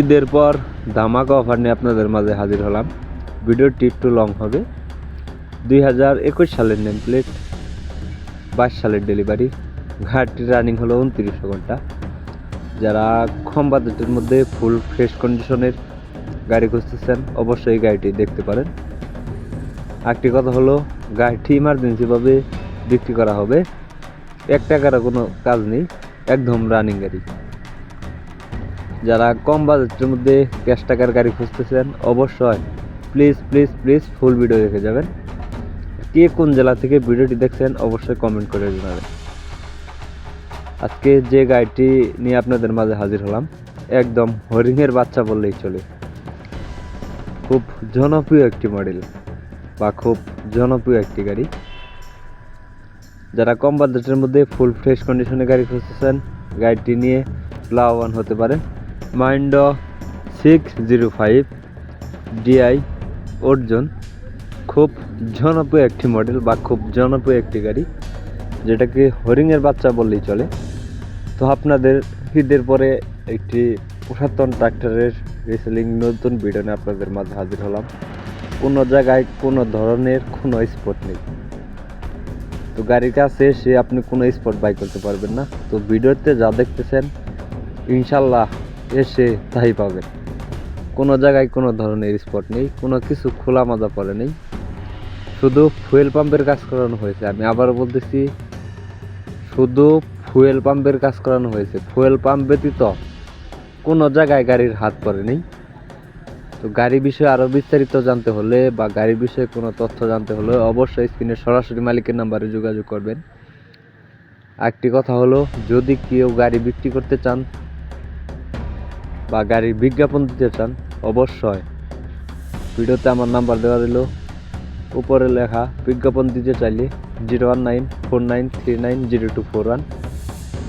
ঈদের পর ধামাকা অফার নিয়ে আপনাদের মাঝে হাজির হলাম। ভিডিওটি একটু লং হবে। দুই হাজার একুশ সালের নেম প্লেট বাইশ সালের ডেলিভারি। গাড়িটির রানিং হলো উনত্রিশশো ঘণ্টা। যারা কম বাজেটের মধ্যে ফুল ফ্রেশ কন্ডিশনের গাড়ি খুঁজতেছেন, অবশ্যই এই গাড়িটি দেখতে পারেন। একটি কথা হলো, গাড়িটি ইমার্জেন্সিভাবে বিক্রি করা হবে। এক টাকার কোনো কাজ নেই, একদম রানিং গাড়ি। যারা কম বাজেটের মধ্যে ক্যাশ টাকার গাড়ি খুঁজতেছেন, অবশ্যই please please please full video দেখে যাবেন। কে কোন জেলা থেকে ভিডিওটি দেখছেন, অবশ্যই কমেন্ট করে জানাবেন। আজকে যে গাড়িটি নিয়ে আপনাদের মাঝে হাজির হলাম, একদম হরিণের বাচ্চা বললেই চলে। খুব জনপ্রিয় একটি মডেল বা খুব জনপ্রিয় একটি গাড়ি। যারা কম বাজেটের মধ্যে ফুল ফ্রেশ কন্ডিশনে গাড়ি খুঁজতেছেন, গাড়িটি নিয়ে লাভবান হতে পারেন। Mahindra six zero five DI Arjun, খুব জনপ্রিয় একটি মডেল বা খুব জনপ্রিয় একটি গাড়ি, যেটাকে হরিংয়ের বাচ্চা বললেই চলে। তো আপনাদের ঈদের পরে একটি পুরাতন ট্রাক্টরের রিসেলিং নতুন নিয়ে আপনাদের মাঝে হাজির হলাম। কোনো জায়গায়, কোনো ধরনের কোনো স্পট নেই। তো গাড়ির কাছে এসে আপনি কোনো স্পট বাই করতে পারবেন না। তো ভিডিওতে যা দেখতেছেন ইনশাল্লাহ এসে তাই পাবে। কোনো জায়গায় কোনো ধরনের স্পট নেই, কোনো কিছু খোলা মাজা পড়ে নেই। শুধু ফুয়েল পাম্পের কাজ করানো হয়েছে। আমি আবারও বলতেছি, শুধু ফুয়েল পাম্পের কাজ করানো হয়েছে। ফুয়েল পাম্প ব্যতীত কোনো জায়গায় গাড়ির হাত পড়ে নেই। তো গাড়ি বিষয়ে আরও বিস্তারিত জানতে হলে বা গাড়ির বিষয়ে কোনো তথ্য জানতে হলে অবশ্যই স্ক্রিনে সরাসরি মালিকের নাম্বারে যোগাযোগ করবেন। একটি কথা হলো, যদি কেউ গাড়ি বিক্রি করতে চান বা গাড়ির বিজ্ঞাপন দিতে চান, অবশ্যই। ভিডিওতে আমার নাম্বার দেওয়া রইল। উপরে লেখা, বিজ্ঞাপন দিতে চাইলে zero one nine four nine three nine zero two four one.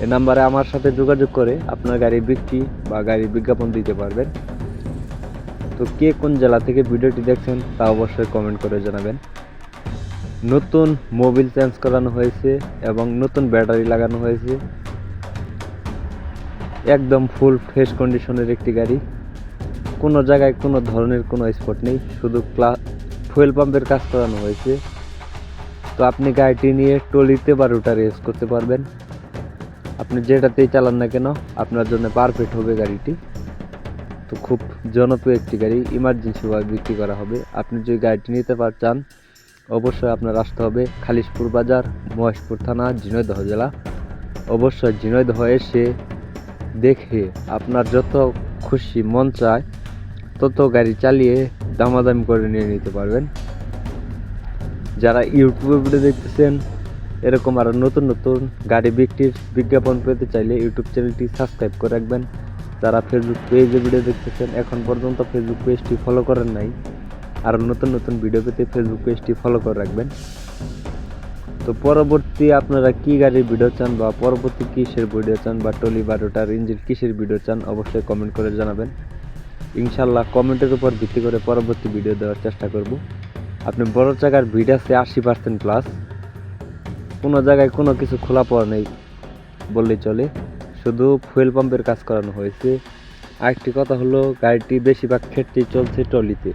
এ নাম্বারে আমার সাথে যোগাযোগ করে আপনার গাড়ি বিক্রি বা গাড়ির বিজ্ঞাপন দিতে পারবেন। তো কে কোন জেলা থেকে ভিডিওটি দেখছেন তা অবশ্যই কমেন্ট করে জানাবেন। নতুন মোবিল চেঞ্জ করানো হয়েছে এবং নতুন ব্যাটারি লাগানো হয়েছে। একদম ফুল ফ্রেশ কন্ডিশনের একটি গাড়ি। কোনো জায়গায় কোনো ধরনের কোনো স্পট নেই, শুধু ক্লা ফুয়েল পাম্পের কাজ করানো হয়েছে। তো আপনি গাড়িটি নিয়ে টলিতে বা রুটারে ইউজ করতে পারবেন। আপনি যেটাতেই চালান না কেন, আপনার জন্য পারফেক্ট হবে গাড়িটি। তো খুব জনপ্রিয় একটি গাড়ি ইমার্জেন্সিভাবে বিক্রি করা হবে। আপনি যদি গাড়িটি নিতে পার চান, অবশ্যই আপনার আসতে হবে খালিশপুর বাজার, মহেশপুর থানা, ঝিনাইদহ জেলা। অবশ্যই ঝিনাইদহ এসে দেখে আপনার যত খুশি মন চায়, তত গাড়ি চালিয়ে দামাদামি করে নিয়ে নিতে পারবেন। যারা ইউটিউবে ভিডিও দেখতেছেন, এরকম আরও নতুন নতুন গাড়ি বিক্রির বিজ্ঞাপন পেতে চাইলে ইউটিউব চ্যানেলটি সাবস্ক্রাইব করে রাখবেন। যারা ফেসবুক পেজে ভিডিও দেখতেছেন, এখন পর্যন্ত ফেসবুক পেজটি ফলো করেন নাই। আরও নতুন নতুন ভিডিও পেতে ফেসবুক পেজটি ফলো করে রাখবেন। তো পরবর্তী আপনারা কি গাড়ির ভিডিও চান বা পরবর্তী কিসের ভিডিও চান বা টলি বা রোটার ইঞ্জিন কিসের ভিডিও চান, অবশ্যই কমেন্ট করে জানাবেন। ইনশাল্লাহ কমেন্টের উপর ভিত্তি করে পরবর্তী ভিডিও দেওয়ার চেষ্টা করব। আপনি বড় জায়গার ভিড আছে আশি পার্সেন্ট প্লাস কোনো জায়গায় কোনো কিছু খোলা পড়া নেই বললেই চলে। শুধু ফুয়েল পাম্পের কাজ করানো হয়েছে। আরেকটি কথা হলো, গাড়িটি বেশিরভাগ ক্ষেত্রেই চলছে টলিতে।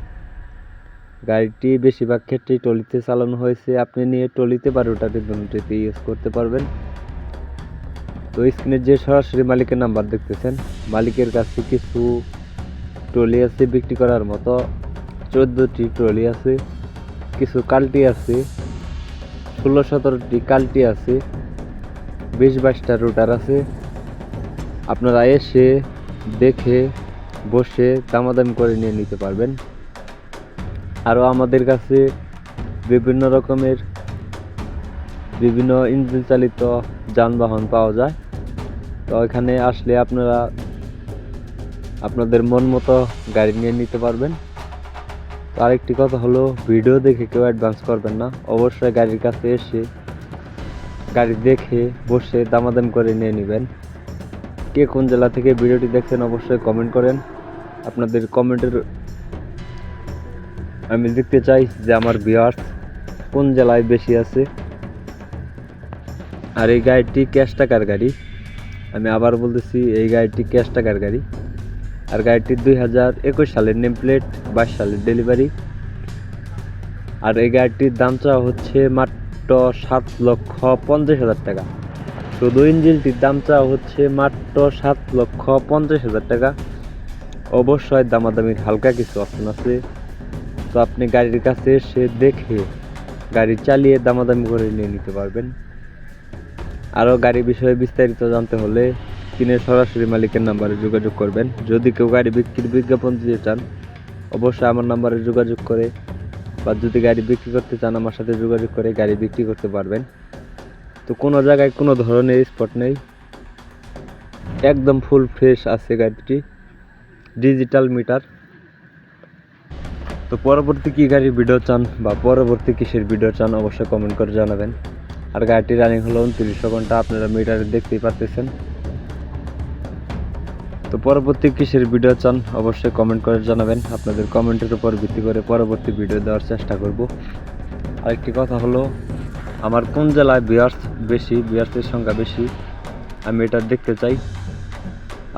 গাড়িটি বেশিরভাগ ক্ষেত্রেই টলিতে চালানো হয়েছে। আপনি নিয়ে টলিতে বা রোটাতে দুটিতে ইউজ করতে পারবেন। তো স্ক্রিনে যে সরাসরি মালিকের নাম্বার দেখতেছেন, মালিকের কাছে কিছু ট্রলি আছে বিক্রি করার মতো। চোদ্দোটি ট্রলি আছে, কিছু কাল্টি আছে, ষোলো সতেরোটি কাল্টি আছে, বিশ বাইশটা রুটার আছে। আপনারা এসে দেখে, বসে দামাদামি করে নিয়ে নিতে পারবেন। আরও আমাদের কাছে বিভিন্ন রকমের বিভিন্ন ইঞ্জিন চালিত যানবাহন পাওয়া যায়। তো এখানে আসলে আপনারা আপনাদের মন মতো গাড়ি নিয়ে নিতে পারবেন। তো আরেকটি কথা হলো, ভিডিও দেখে কেউ অ্যাডভান্স করবেন না। অবশ্যই গাড়ির কাছে এসে গাড়ি দেখে বসে দামাদাম করে নিয়ে নেবেন। কে কোন জেলা থেকে ভিডিওটি দেখছেন অবশ্যই কমেন্ট করেন। আপনাদের কমেন্টের আমি দেখতে চাই যে আমার বিয়ার্স কোন জেলায় বেশি আছে। আর এই গাড়িটি ক্যাশ টাকার গাড়ি। আমি আবার বলতেছি, এই গাড়িটি ক্যাশ টাকার গাড়ি। আর গাড়িটি দুই হাজার একুশ সালের নেম প্লেট বাইশ সালের ডেলিভারি আর এই গাড়িটির দাম চাওয়া হচ্ছে মাত্র সাত লক্ষ পঞ্চাশ হাজার টাকা। শুধু ইঞ্জিনটির দাম চাওয়া হচ্ছে মাত্র সাত লক্ষ পঞ্চাশ হাজার টাকা। অবশ্যই দামাদামির হালকা কিছু অপশন আছে। তো আপনি গাড়ির কাছে এসে দেখে গাড়ি চালিয়ে দামাদামি করে নিয়ে নিতে পারবেন। আরও গাড়ি বিষয়ে বিস্তারিত জানতে হলে কিনে সরাসরি মালিকের নাম্বারে যোগাযোগ করবেন। যদি কেউ গাড়ি বিক্রির বিজ্ঞাপন দিতে চান, অবশ্যই আমার নাম্বারে যোগাযোগ করে বা যদি গাড়ি বিক্রি করতে চান, আমার সাথে যোগাযোগ করে গাড়ি বিক্রি করতে পারবেন। তো কোনো জায়গায় কোনো ধরনের স্পট নেই। একদম ফুল ফ্রেশ আছে গাড়িটি। Digital meter. তো পরবর্তী কী গাড়ির ভিডিও চান বা পরবর্তী কিসের ভিডিও চান অবশ্যই কমেন্ট করে জানাবেন। আর গাড়িটি রানিং হলো উনত্রিশশো ঘণ্টা, আপনারা মিটারে দেখতেই পারতেছেন। তো পরবর্তী কিসের ভিডিও চান অবশ্যই কমেন্ট করে জানাবেন। আপনাদের কমেন্টের উপর ভিত্তি করে পরবর্তী ভিডিও দেওয়ার চেষ্টা করব। আরেকটি কথা হলো, আমার কোন জেলায় বিয়ার্স বেশি বিয়ার্সের সংখ্যা বেশি, আমি এটা দেখতে চাই।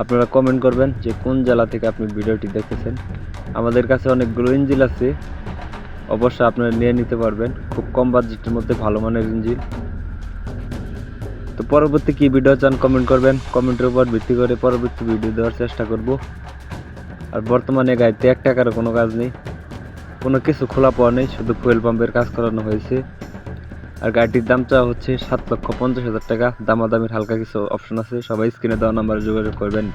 আপনারা কমেন্ট করবেন যে কোন জেলা থেকে আপনি ভিডিওটি দেখতেছেন। আমাদের কাছে অনেকগুলো ইঞ্জিন আছে। অবশ্যই আপনারা নিয়ে নিতে পারবেন। খুব কম বাজেটের মধ্যে ভালো মানের ইঞ্জিন তো পরবর্তী কি ভিডিও চান কমেন্ট করবেন। কমেন্টের উপর ভিত্তি করে পরবর্তী ভিডিও দেওয়ার চেষ্টা করব। আর বর্তমানে গাড়িতে এক টাকারও কোনো কাজ নেই। কোনো কিছু খোলা পাওয়া নেই, শুধু ফুয়েল পাম্পের কাজ করানো হয়েছে। আর গাড়িটির দাম চাওয়া হচ্ছে সাত লক্ষ পঞ্চাশ হাজার টাকা। দামাদামির হালকা কিছু অপশন আছে। সবাই স্ক্রিনে দেওয়া নাম্বারে যোগাযোগ করবেন।